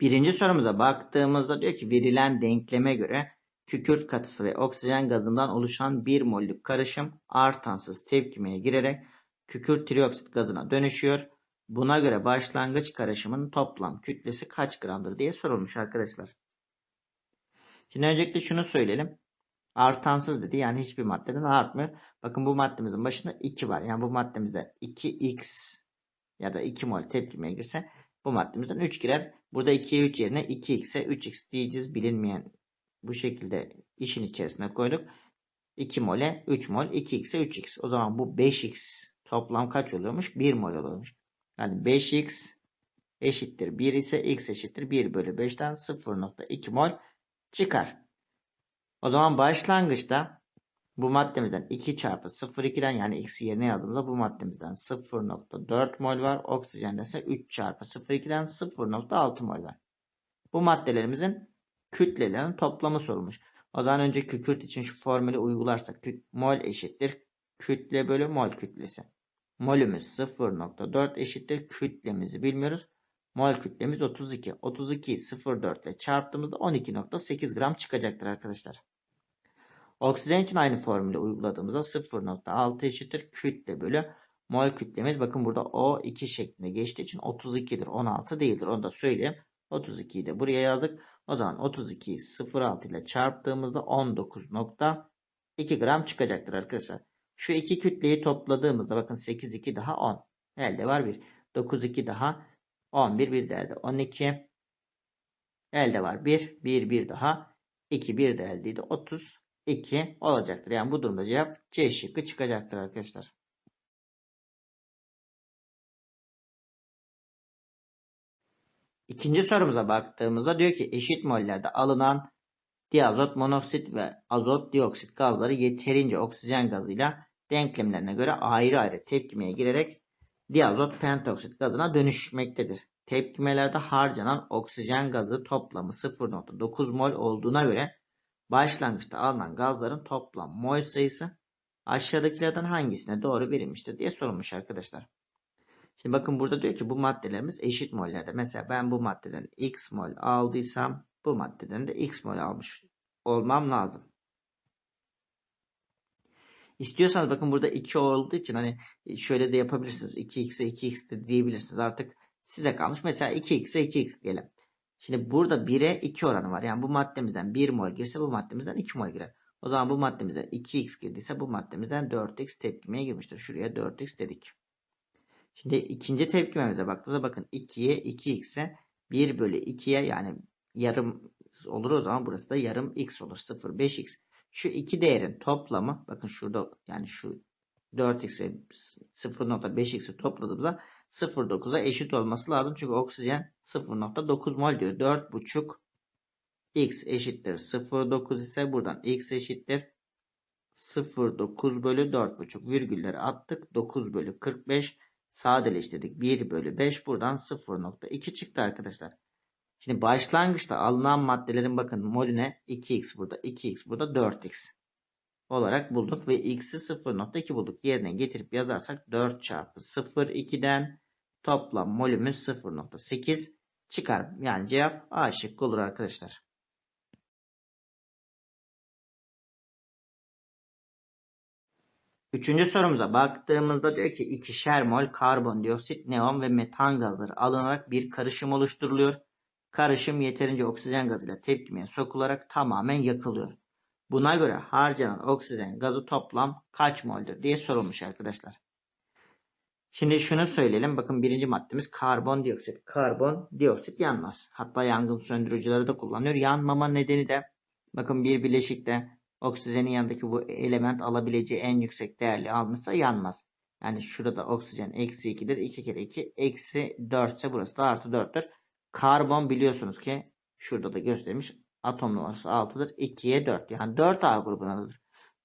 Birinci sorumuza baktığımızda diyor ki verilen denkleme göre kükürt katısı ve oksijen gazından oluşan bir mollük karışım artansız tepkimeye girerek kükürt trioksit gazına dönüşüyor. Buna göre başlangıç karışımın toplam kütlesi kaç gramdır diye sorulmuş arkadaşlar. Şimdi öncelikle şunu söyleyelim. Artansız dedi yani hiçbir maddeden artmıyor. Bakın bu maddemizin başında 2 var. Yani bu maddemizde 2x ya da 2 mol tepkimeye girse bu maddemizden 3 girer. Burada 2'ye 3 yerine 2x'e 3x diyeceğiz. Bilinmeyen bu şekilde işin içerisine koyduk. 2 mole 3 mol 2x'e 3x. O zaman bu 5x toplam kaç oluyormuş? 1 mol oluyormuş. Yani 5x eşittir 1 ise x eşittir 1 bölü 5'ten 0.2 mol çıkar. O zaman başlangıçta bu maddemizden 2 çarpı 0,2'den yani x'i yerine yazdığımızda bu maddemizden 0.4 mol var. Oksijende ise 3 çarpı 0,2'den 0.6 mol var. Bu maddelerimizin kütlelerinin toplamı sorulmuş. O zaman önce kükürt için şu formülü uygularsak mol eşittir kütle bölü mol kütlesi. Molümüz 0.4 eşittir kütlemizi bilmiyoruz. Mol kütlemiz 32. 32'yi 0.4 ile çarptığımızda 12.8 gram çıkacaktır arkadaşlar. Oksijen için aynı formülü uyguladığımızda 0.6 eşittir kütle bölü mol kütlemiz. Bakın burada O2 şeklinde geçtiği için 32'dir. 16 değildir. Onu da söyleyeyim. 32'yi de buraya yazdık. O zaman 32'yi 0.6 ile çarptığımızda 19.2 gram çıkacaktır arkadaşlar. Şu iki kütleyi topladığımızda bakın 8 2 daha 10. Elde var 1. 9 2 daha 11 bir de elde 12. Elde var 1. 1 1 daha 2 1 de eldeydi 32 olacaktır. Yani bu durumda cevap C şıkkı çıkacaktır arkadaşlar. İkinci sorumuza baktığımızda diyor ki eşit mollerde alınan diazot monoksit ve azot dioksit gazları yeterince oksijen gazıyla denklemlerine göre ayrı ayrı tepkimeye girerek diazot pentoksit gazına dönüşmektedir. Tepkimelerde harcanan oksijen gazı toplamı 0.9 mol olduğuna göre başlangıçta alınan gazların toplam mol sayısı aşağıdakilerden hangisine doğru verilmiştir diye sorulmuş arkadaşlar. Şimdi bakın burada diyor ki bu maddelerimiz eşit mollerde. Mesela ben bu maddeden x mol aldıysam bu maddeden de x mol almış olmam lazım. İstiyorsanız bakın burada 2 olduğu için hani şöyle de yapabilirsiniz. 2x'e 2x de diyebilirsiniz. Artık size kalmış. Mesela 2x'e 2x diyelim. Şimdi burada 1'e 2 oranı var. Yani bu maddemizden 1 mol girse bu maddemizden 2 mol girer. O zaman bu maddemizden 2x girdiyse bu maddemizden 4x tepkimeye girmiştir. Şuraya 4x dedik. Şimdi ikinci tepkimemize baktığımızda bakın 2'ye 2x'e 1 bölü 2'ye yani yarım olur o zaman burası da yarım x olur. 0 5x. Şu iki değerin toplamı bakın şurada yani şu 4x'e 0.5x'i topladığımızda 0.9'a eşit olması lazım. Çünkü oksijen 0.9 mol diyor. 4.5 x eşittir 0.9 ise buradan x eşittir 0.9 bölü 4.5 virgülleri attık. 9 bölü 45 sadeleştirdik. 1 bölü 5 buradan 0.2 çıktı arkadaşlar. Şimdi başlangıçta alınan maddelerin bakın molüne 2x burada 2x burada 4x olarak bulduk ve x'i 0.2 bulduk. Yerine getirip yazarsak 4 çarpı 0.2'den toplam molümüz 0.8 çıkar. Yani cevap A şıkkı olur arkadaşlar. Üçüncü sorumuza baktığımızda diyor ki ikişer mol karbondioksit, neon ve metan gazları alınarak bir karışım oluşturuluyor. Karışım yeterince oksijen gazıyla tepkimeye sokularak tamamen yakılıyor. Buna göre harcanan oksijen gazı toplam kaç mol'dür diye sorulmuş arkadaşlar. Şimdi şunu söyleyelim. Bakın birinci maddemiz karbondioksit. Karbondioksit yanmaz. Hatta yangın söndürücüleri de kullanıyor. Yanmama nedeni de bakın bir bileşikte oksijenin yanındaki bu element alabileceği en yüksek değerli almışsa yanmaz. Yani şurada oksijen eksi 2'dir. 2 kere 2 eksi 4 ise burası da artı 4'tür. Karbon biliyorsunuz ki şurada da göstermiş atom numarası 6'dır. 2'ye 4 yani 4A grubundadır.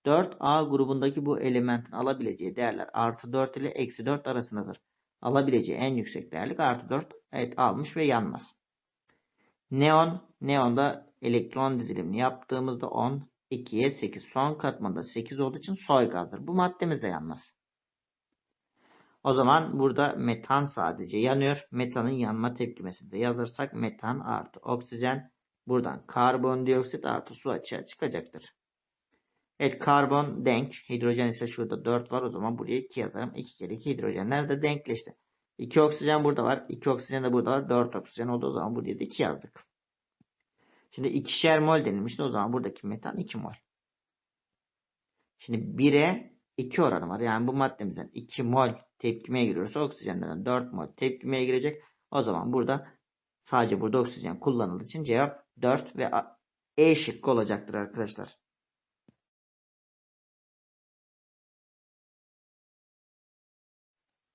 4A grubundaki bu elementin alabileceği değerler artı 4 ile eksi 4 arasındadır. Alabileceği en yüksek değerlik artı 4 evet almış ve yanmaz. Neon, neonda elektron dizilimini yaptığımızda 10, 2'ye 8. Son katmanda 8 olduğu için soy gazdır. Bu maddemiz de yanmaz. O zaman burada metan sadece yanıyor. Metanın yanma tepkimesini de yazarsak metan artı oksijen buradan karbondioksit artı su açığa çıkacaktır. Evet karbon denk. Hidrojen ise şurada 4 var. O zaman buraya 2 yazarım. 2 kere 2 hidrojenler de denkleşti. 2 oksijen burada var. 2 oksijen de burada var. 4 oksijen oldu. O zaman buraya da 2 yazdık. Şimdi ikişer mol denilmişti. O zaman buradaki metan 2 mol. Şimdi 1'e 2 oranı var. Yani bu maddemizden 2 mol tepkimeye giriyorsa oksijenden 4 mol tepkimeye girecek. O zaman burada sadece burada oksijen kullanıldığı için cevap 4 ve E şıkkı olacaktır arkadaşlar.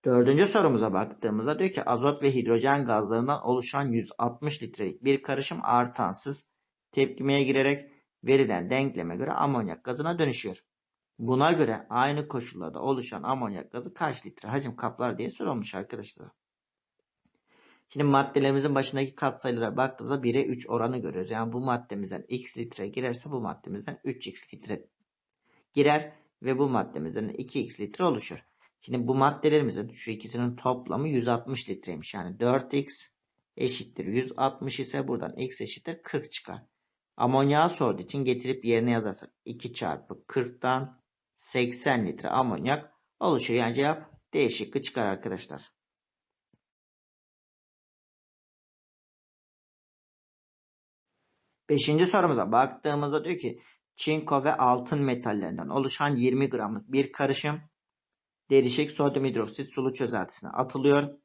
Dördüncü sorumuza baktığımızda diyor ki azot ve hidrojen gazlarından oluşan 160 litrelik bir karışım artansız tepkimeye girerek verilen denkleme göre amonyak gazına dönüşüyor. Buna göre aynı koşullarda oluşan amonyak gazı kaç litre hacim kaplar diye sorulmuş arkadaşlar. Şimdi maddelerimizin başındaki katsayılara baktığımızda 1'e 3 oranı görüyoruz. Yani bu maddemizden x litre girerse bu maddemizden 3x litre girer ve bu maddemizden 2x litre oluşur. Şimdi bu maddelerimizin şu ikisinin toplamı 160 litreymiş. Yani 4x eşittir 160 ise buradan x eşittir 40 çıkar. Amonyağı sorduğu için getirip yerine yazarsak 2 çarpı 40'tan 80 litre amonyak oluşuyor. Yani cevap D şıkkı çıkar arkadaşlar. Beşinci sorumuza baktığımızda diyor ki çinko ve altın metallerinden oluşan 20 gramlık bir karışım derişik sodyum hidroksit sulu çözeltisine atılıyor.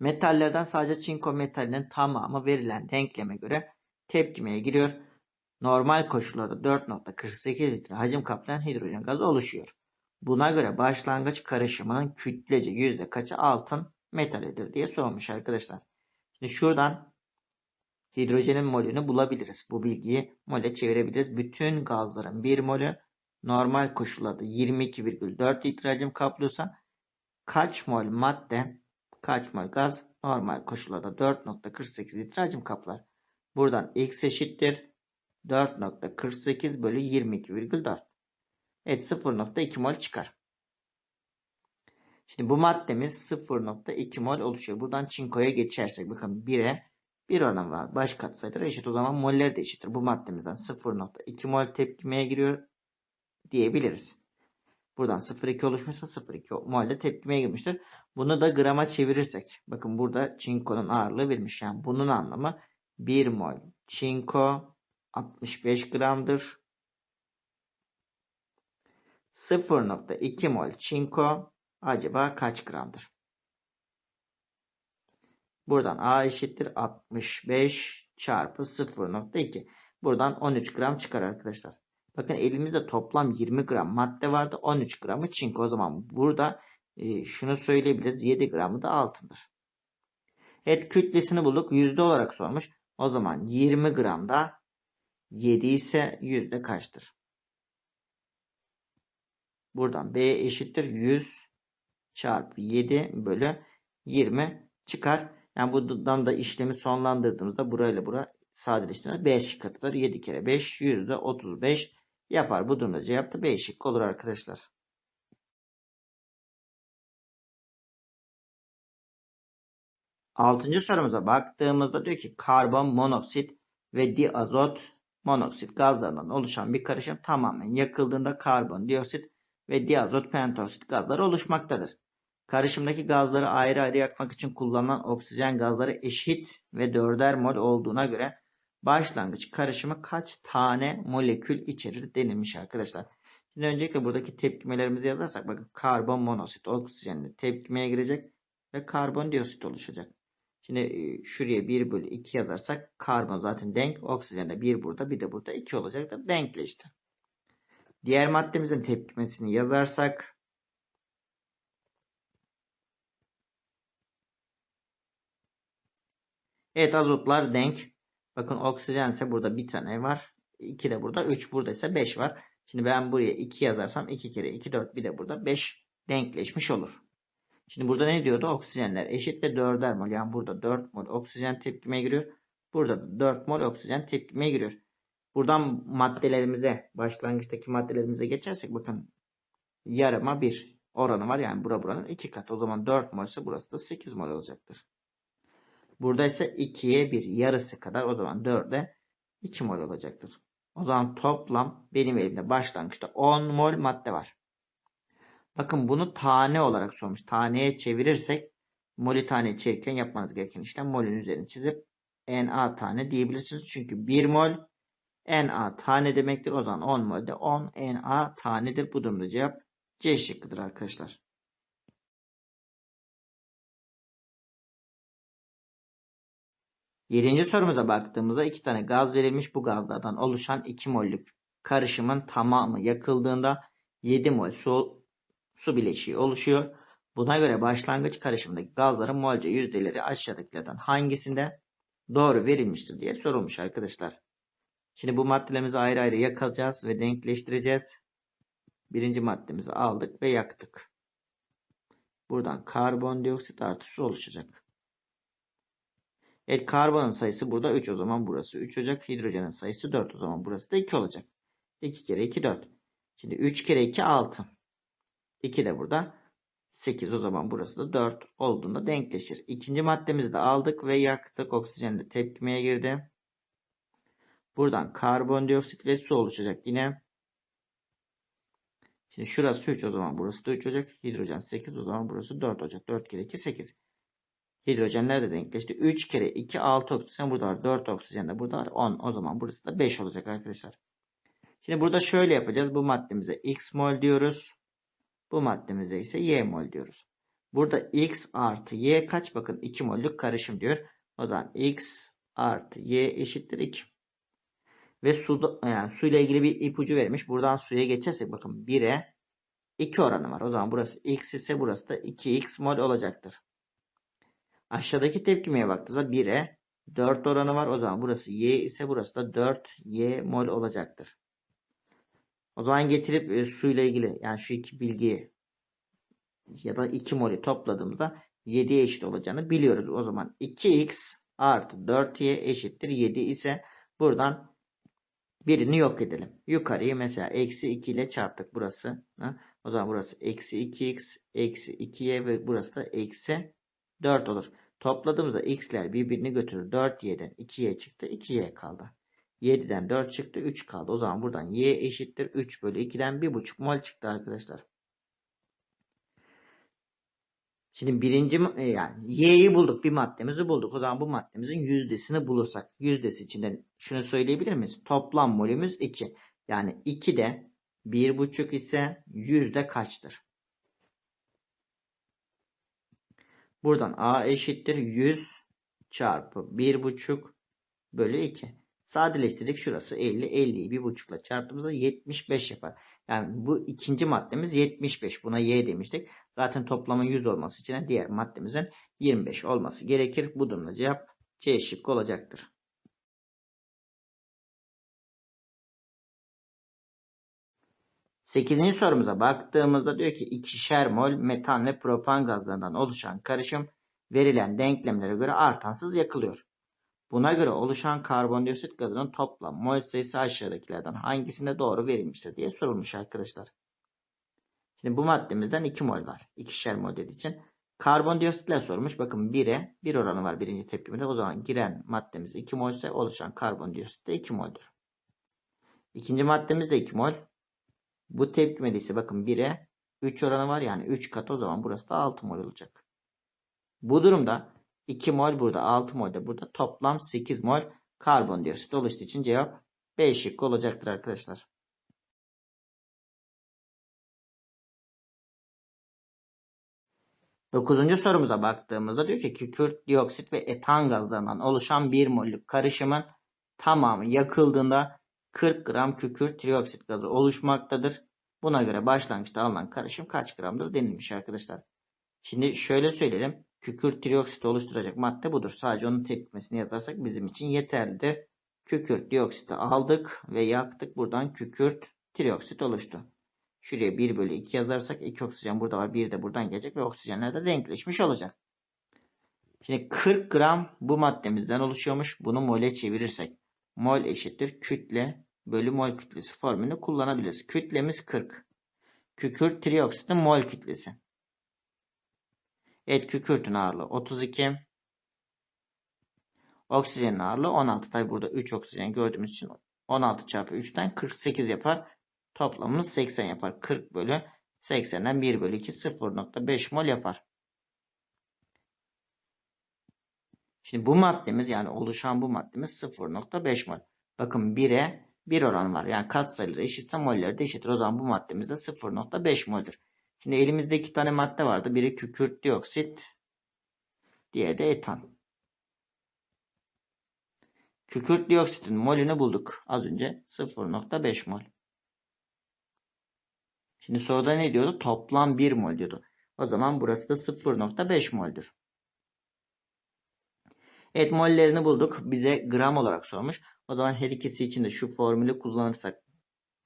Metallerden sadece çinko metalinin tamamı verilen denkleme göre tepkimeye giriyor. Normal koşullarda 4.48 litre hacim kaplayan hidrojen gazı oluşuyor. Buna göre başlangıç karışımının kütlece yüzde kaçı altın metalidir diye sorulmuş arkadaşlar. Şimdi şuradan hidrojenin molünü bulabiliriz. Bu bilgiyi mole çevirebiliriz. Bütün gazların bir molü normal koşullarda 22,4 litre hacim kaplıyorsa kaç mol madde kaç mol gaz normal koşullarda 4.48 litre hacim kaplar. Buradan x eşittir 4.48 bölü 22,4. Evet 0.2 mol çıkar. Şimdi bu maddemiz 0.2 mol oluşuyor. Buradan çinkoya geçersek bakın 1'e 1 oran var. Baş katsayıları eşit. O zaman moller de eşittir. Bu maddemizden 0.2 mol tepkimeye giriyor diyebiliriz. Buradan 0,2 oluşmuşsa 0,2 molde tepkimeye girmiştir. Bunu da grama çevirirsek. Bakın burada çinkonun ağırlığı verilmiş. Yani bunun anlamı 1 mol çinko 65 gramdır. 0.2 mol çinko acaba kaç gramdır? Buradan A eşittir 65 çarpı 0.2. Buradan 13 gram çıkar arkadaşlar. Bakın elimizde toplam 20 gram madde vardı. 13 gramı çinko. O zaman burada e, şunu söyleyebiliriz. 7 gramı da altındır. Evet kütlesini bulduk. Yüzde olarak sormuş. O zaman 20 gramda 7 ise yüzde kaçtır? Buradan B eşittir 100 çarpı 7 bölü 20 çıkar. Yani buradan da işlemi sonlandırdığımızda burayla bura sadeleştiğinde 5 katıdır. 7 kere 5 yüzde 35 yapar. Bu durumda cevap da B şıkkı olur arkadaşlar. Altıncı sorumuza baktığımızda diyor ki karbon monoksit ve diazot monoksit gazlarından oluşan bir karışım tamamen yakıldığında karbondioksit ve diazot pentoksit gazları oluşmaktadır. Karışımdaki gazları ayrı ayrı yakmak için kullanılan oksijen gazları eşit ve dörder mol olduğuna göre başlangıç karışımı kaç tane molekül içerir denilmiş arkadaşlar. Şimdi öncelikle buradaki tepkimelerimizi yazarsak bakın karbon monoksit oksijenle tepkimeye girecek ve karbondioksit oluşacak. Şimdi e, şuraya 1 bölü 2 yazarsak karbon zaten denk. Oksijen de 1 burada bir de burada 2 olacaktır. Denkleşti. Diğer maddemizin tepkimesini yazarsak Evet azotlar denk. Bakın oksijen ise burada bir tane var. 2 de burada. 3 burada ise 5 var. Şimdi ben buraya 2 yazarsam 2 kere 2 4 bir de burada 5 denkleşmiş olur. Şimdi burada ne diyordu? Oksijenler eşit ve 4'er mol. Yani burada 4 mol oksijen tepkimeye giriyor. Burada da 4 mol oksijen tepkimeye giriyor. Buradan maddelerimize, başlangıçtaki maddelerimize geçersek bakın yarıma 1. oranı var. Yani bura buranın 2 katı. O zaman 4 mol ise burası da 8 mol olacaktır. Burada ise 2'ye 1 yarısı kadar o zaman 4'e 2 mol olacaktır. O zaman toplam benim elimde başlangıçta 10 mol madde var. Bakın bunu tane olarak sormuş. Taneye çevirirsek molü tane çevirirken yapmanız gereken işlem molün üzerine çizip Na tane diyebilirsiniz. Çünkü 1 mol Na tane demektir. O zaman 10 molde 10 Na tanedir. Bu durumda cevap C şıkkıdır arkadaşlar. Yedinci sorumuza baktığımızda iki tane gaz verilmiş. Bu gazlardan oluşan 2 mollük karışımın tamamı yakıldığında 7 mol su, su bileşiği oluşuyor. Buna göre başlangıç karışımındaki gazların molce yüzdeleri aşağıdakilerden hangisinde doğru verilmiştir diye sorulmuş arkadaşlar. Şimdi bu maddelerimizi ayrı ayrı yakacağız ve denkleştireceğiz. Birinci maddemizi aldık ve yaktık. Buradan karbondioksit artı su oluşacak. Evet karbonun sayısı burada 3 o zaman burası 3 olacak. Hidrojenin sayısı 4 o zaman burası da 2 olacak. 2 kere 2 4. Şimdi 3 kere 2 6. 2 de burada 8 o zaman burası da 4 olduğunda denkleşir. İkinci maddemizi de aldık ve yaktık. Oksijen de tepkimeye girdi. Buradan karbondioksit ve su oluşacak yine. Şimdi şurası 3 o zaman burası da 3 olacak. Hidrojen 8 o zaman burası 4 olacak. 4 kere 2 8. Hidrojenler de denkleşti. 3 kere 2 6 oksijen burada var. 4 oksijen de burada var. 10 o zaman burası da 5 olacak arkadaşlar. Şimdi burada şöyle yapacağız. Bu maddemize x mol diyoruz. Bu maddemize ise y mol diyoruz. Burada x artı y kaç? Bakın 2 mollük karışım diyor. O zaman x artı y eşittir 2. Ve su, yani suyla ilgili bir ipucu vermiş. Buradan suya geçersek bakın 1'e 2 oranı var. O zaman burası x ise burası da 2x mol olacaktır. Aşağıdaki tepkimeye baktığımızda 1'e 4 oranı var. O zaman burası y ise burası da 4y mol olacaktır. O zaman getirip e, suyla ilgili yani şu iki bilgiyi ya da 2 molü topladığımızda 7'ye eşit olacağını biliyoruz. O zaman 2x artı 4y eşittir 7 ise buradan birini yok edelim. Yukarıyı mesela eksi 2 ile çarptık burası. O zaman burası eksi 2x eksi 2y ve burası da eksi 4 olur. Topladığımızda x'ler birbirini götürür. 4y'den 2y çıktı. 2y kaldı. 7'den 4 çıktı. 3 kaldı. O zaman buradan y eşittir. 3 bölü 2'den 1,5 mol çıktı arkadaşlar. Şimdi birinci e, yani y'yi bulduk. Bir maddemizi bulduk. O zaman bu maddemizin yüzdesini bulursak. Yüzdesi içinden şunu söyleyebilir miyiz? Toplam molümüz 2. Yani 2 de 1,5 ise yüzde kaçtır? Buradan A eşittir 100 çarpı 1,5 bölü 2. Sadeleştirdik. Şurası 50. 50'yi 1,5 ile çarptığımızda 75 yapar. Yani bu ikinci maddemiz 75. Buna Y demiştik. Zaten toplamın 100 olması için diğer maddemizin 25 olması gerekir. Bu durumda cevap C şıkkı olacaktır. Sekizinci sorumuza baktığımızda diyor ki ikişer mol metan ve propan gazlarından oluşan karışım verilen denklemlere göre artansız yakılıyor. Buna göre oluşan karbondioksit gazının toplam mol sayısı aşağıdakilerden hangisinde doğru verilmiştir diye sorulmuş arkadaşlar. Şimdi bu maddemizden 2 mol var. İkişer mol dediği için. Karbondioksitler sormuş. Bakın 1'e 1 oranı var birinci tepkimde. O zaman giren maddemiz 2 mol ise oluşan karbondioksit de 2 mol'dur. İkinci maddemiz de 2 mol. Bu tepkimede ise bakın 1'e 3 oranı var. Yani 3 kat o zaman burası da 6 mol olacak. Bu durumda 2 mol burada 6 mol de burada toplam 8 mol karbondioksit oluştuğu için cevap B şıkkı olacaktır arkadaşlar. Dokuzuncu sorumuza baktığımızda diyor ki kükürt, dioksit ve etan gazlarından oluşan bir mollük karışımın tamamı yakıldığında 40 gram kükürt trioksit gazı oluşmaktadır. Buna göre başlangıçta alınan karışım kaç gramdır denilmiş arkadaşlar. Şimdi şöyle söyleyelim. Kükürt trioksit oluşturacak madde budur. Sadece onun tepkimesini yazarsak bizim için yeterlidir. Kükürt dioksiti aldık ve yaktık. Buradan kükürt trioksit oluştu. Şuraya 1 bölü 2 yazarsak 2 oksijen burada var. 1 de buradan gelecek ve oksijenler de denkleşmiş olacak. Şimdi 40 gram bu maddemizden oluşuyormuş. Bunu mole çevirirsek mol eşittir kütle bölü mol kütlesi formülünü kullanabiliriz. Kütlemiz 40. Kükürt trioksitin mol kütlesi. Evet kükürtün ağırlığı 32. Oksijenin ağırlığı 16. Tabi burada 3 oksijen gördüğümüz için 16 çarpı 3'ten 48 yapar. Toplamımız 80 yapar. 40 bölü 80'den 1 bölü 2 0.5 mol yapar. Şimdi bu maddemiz yani oluşan bu maddemiz 0.5 mol. Bakın 1'e 1 oran var. Yani katsayıları eşitse molleri de eşittir. O zaman bu maddemiz de 0.5 mol'dür. Şimdi elimizde iki tane madde vardı. Biri kükürt dioksit, diğeri de etan. Kükürt dioksitin molünü bulduk. Az önce 0.5 mol. Şimdi soruda ne diyordu? Toplam 1 mol diyordu. O zaman burası da 0.5 moldür. Evet mollerini bulduk. Bize gram olarak sormuş. O zaman her ikisi için de şu formülü kullanırsak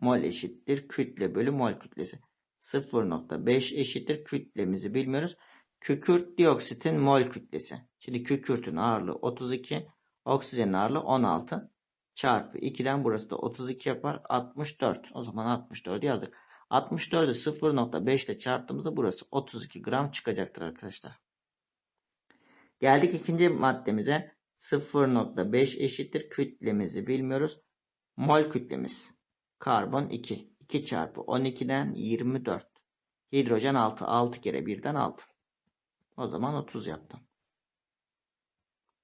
mol eşittir kütle bölü mol kütlesi. 0.5 eşittir kütlemizi bilmiyoruz. Kükürt dioksitin mol kütlesi. Şimdi kükürtün ağırlığı 32, oksijenin ağırlığı 16 çarpı 2'den burası da 32 yapar 64. O zaman 64 yazdık. 64'ü 0.5 ile çarptığımızda burası 32 gram çıkacaktır arkadaşlar. Geldik ikinci maddemize. 0.5 eşittir kütlemizi bilmiyoruz. Mol kütlemiz. Karbon 2. 2 çarpı 12'den 24. Hidrojen 6. 6 kere 1'den 6. O zaman 30 yaptım.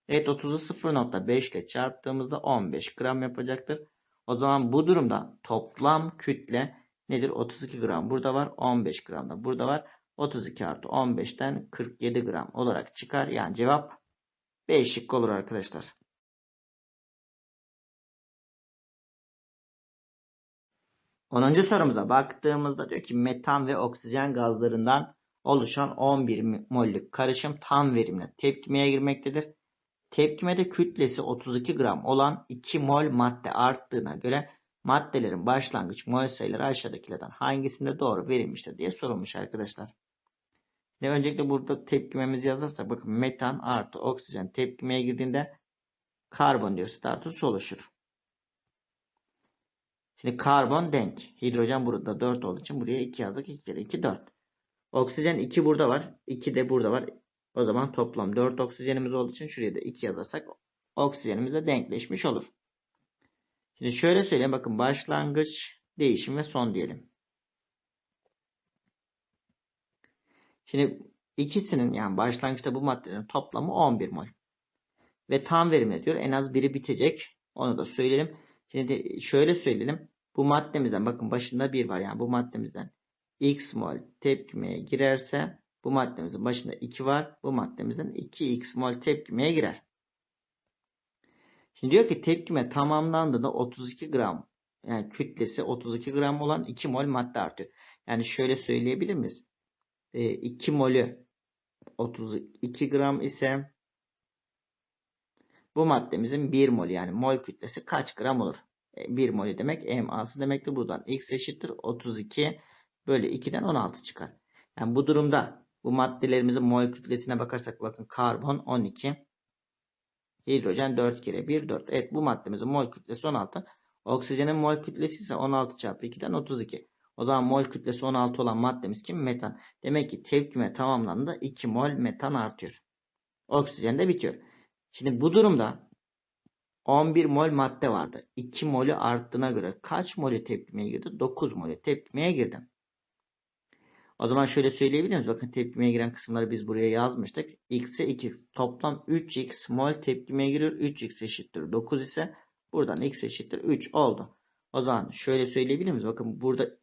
Evet 30'u 0.5 ile çarptığımızda 15 gram yapacaktır. O zaman bu durumda toplam kütle nedir? 32 gram burada var. 15 gram da burada var. 32 artı 15'ten 47 gram olarak çıkar. Yani cevap B şıkkı olur arkadaşlar. Onuncu sorumuza baktığımızda diyor ki metan ve oksijen gazlarından oluşan 11 mollük karışım tam verimle tepkimeye girmektedir. Tepkimede kütlesi 32 gram olan 2 mol madde arttığına göre maddelerin başlangıç mol sayıları aşağıdakilerden hangisinde doğru verilmiştir diye sorulmuş arkadaşlar. Ve öncelikle burada tepkimemizi yazarsak bakın metan artı oksijen tepkimeye girdiğinde karbondioksit artı su oluşur. Şimdi karbon denk. Hidrojen burada 4 olduğu için buraya 2 yazdık. 2 kere 2 4. Oksijen 2 burada var. 2 de burada var. O zaman toplam 4 oksijenimiz olduğu için şuraya da 2 yazarsak oksijenimiz de denkleşmiş olur. Şimdi şöyle söyleyeyim bakın başlangıç, değişim ve son diyelim. Şimdi ikisinin yani başlangıçta bu maddelerin toplamı 11 mol. Ve tam verimle diyor en az biri bitecek. Onu da söyleyelim. Şimdi şöyle söyleyelim. Bu maddemizden bakın başında 1 var yani bu maddemizden x mol tepkimeye girerse bu maddemizin başında 2 var. Bu maddemizden 2x mol tepkimeye girer. Şimdi diyor ki tepkime tamamlandı da 32 gram yani kütlesi 32 gram olan 2 mol madde artıyor. Yani şöyle söyleyebilir miyiz? E, 2 molü 32 gram ise bu maddemizin 1 mol yani mol kütlesi kaç gram olur? 1 e, mol demek MA'sı demektir. Buradan X eşittir 32 bölü 2'den 16 çıkar. Yani bu durumda bu maddelerimizin mol kütlesine bakarsak bakın karbon 12 hidrojen 4 kere 1 4. Evet bu maddemizin mol kütlesi 16. Oksijenin mol kütlesi ise 16 çarpı 2'den 32. O zaman mol kütlesi 16 olan maddemiz kim? Metan. Demek ki tepkime tamamlandığında 2 mol metan artıyor. Oksijen de bitiyor. Şimdi bu durumda 11 mol madde vardı. 2 molü arttığına göre kaç molü tepkimeye girdi? 9 molü tepkimeye girdim. O zaman şöyle söyleyebilir miyiz? Bakın tepkimeye giren kısımları biz buraya yazmıştık. X'e 2. Toplam 3x mol tepkimeye giriyor. 3x eşittir 9 ise buradan x eşittir 3 oldu. O zaman şöyle söyleyebilir miyiz? Bakın burada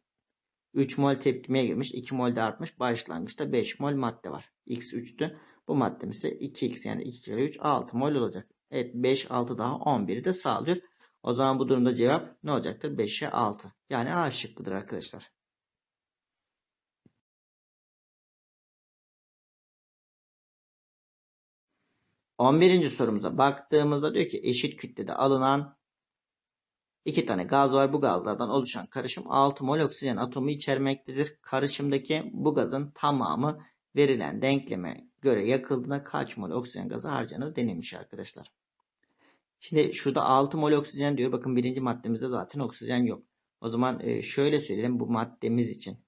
3 mol tepkimeye girmiş. 2 mol de artmış. Başlangıçta 5 mol madde var. X 3'tü. Bu maddemiz ise 2x yani 2 kere 3 6 mol olacak. Evet 5 6 daha 11'i de sağlıyor. O zaman bu durumda cevap ne olacaktır? 5'e 6. Yani A şıkkıdır arkadaşlar. 11. sorumuza baktığımızda diyor ki eşit kütlede alınan iki tane gaz var. Bu gazlardan oluşan karışım 6 mol oksijen atomu içermektedir. Karışımdaki bu gazın tamamı verilen denkleme göre yakıldığında kaç mol oksijen gazı harcanır denilmiş arkadaşlar. Şimdi şurada 6 mol oksijen diyor. Bakın birinci maddemizde zaten oksijen yok. O zaman e, şöyle söyleyelim bu maddemiz için.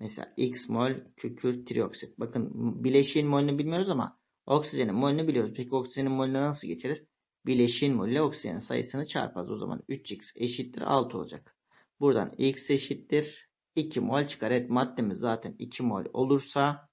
Mesela x mol kükürt trioksit. Bakın bileşiğin molünü bilmiyoruz ama oksijenin molünü biliyoruz. Peki oksijenin molünü nasıl geçeriz? Bileşiğin mol ile oksijenin sayısını çarparız. O zaman 3x eşittir 6 olacak. Buradan x eşittir 2 mol çıkar. Evet maddemiz zaten 2 mol olursa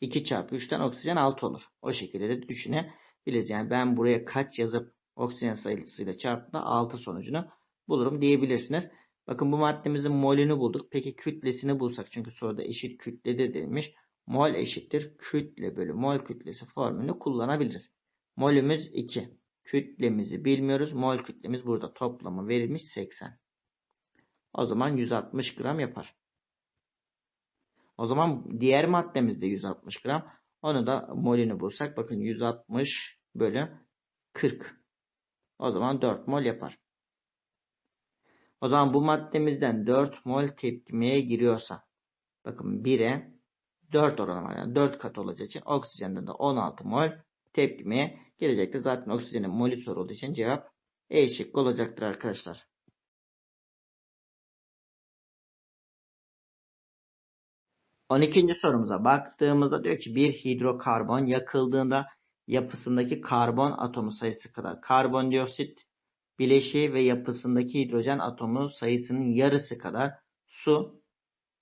2 çarpı 3'ten oksijen 6 olur. O şekilde de düşünebiliriz. Yani ben buraya kaç yazıp oksijen sayısıyla çarptığında 6 sonucunu bulurum diyebilirsiniz. Bakın bu maddemizin molünü bulduk. Peki kütlesini bulsak çünkü soruda eşit kütlede denilmiş. Mol eşittir kütle bölü mol kütlesi formülünü kullanabiliriz. Molümüz 2. Kütlemizi bilmiyoruz. Mol kütlemiz burada toplamı verilmiş 80. O zaman 160 gram yapar. O zaman diğer maddemiz de 160 gram. Onu da molünü bulsak bakın 160 bölü 40. O zaman 4 mol yapar. O zaman bu maddemizden 4 mol tepkimeye giriyorsa bakın 1'e 4 oranı var. Yani 4 kat olacağı için oksijenden de 16 mol tepkimeye girecektir. Zaten oksijenin molü sorulduğu için cevap E şıkkı olacaktır arkadaşlar. 12. sorumuza baktığımızda diyor ki bir hidrokarbon yakıldığında yapısındaki karbon atomu sayısı kadar karbondioksit bileşiği ve yapısındaki hidrojen atomu sayısının yarısı kadar su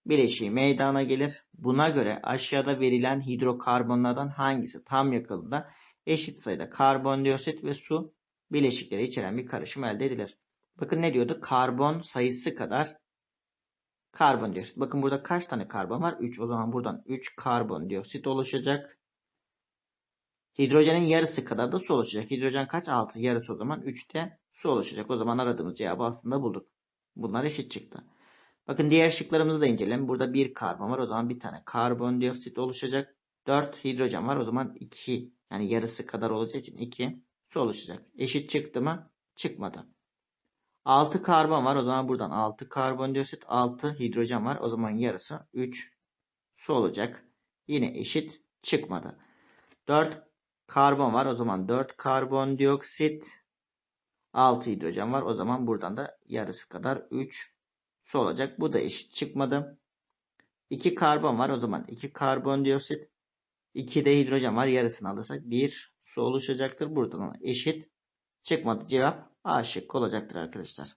bileşiği meydana gelir. Buna göre aşağıda verilen hidrokarbonlardan hangisi tam yakıldığında eşit sayıda karbondioksit ve su bileşikleri içeren bir karışım elde edilir. Bakın ne diyordu? Karbon sayısı kadar karbondioksit. Bakın burada kaç tane karbon var? 3. O zaman buradan 3 karbondioksit oluşacak. Hidrojenin yarısı kadar da su oluşacak. Hidrojen kaç? 6. Yarısı o zaman 3'te su oluşacak. O zaman aradığımız cevabı aslında bulduk. Bunlar eşit çıktı. Bakın diğer şıklarımızı da inceleyelim. Burada bir karbon var. O zaman bir tane karbondioksit oluşacak. 4 hidrojen var. O zaman 2 yani yarısı kadar olacağı için 2 su oluşacak. Eşit çıktı mı? Çıkmadı. 6 karbon var. O zaman buradan 6 karbondioksit, 6 hidrojen var. O zaman yarısı 3 su olacak. Yine eşit çıkmadı. 4 karbon var. O zaman 4 karbondioksit, 6 hidrojen var. O zaman buradan da yarısı kadar 3 su olacak. Bu da eşit çıkmadı. 2 karbon var. O zaman 2 karbondioksit, 2 de hidrojen var. Yarısını alırsak 1 su oluşacaktır. Buradan eşit çıkmadı. Cevap A şıkkı olacaktır arkadaşlar.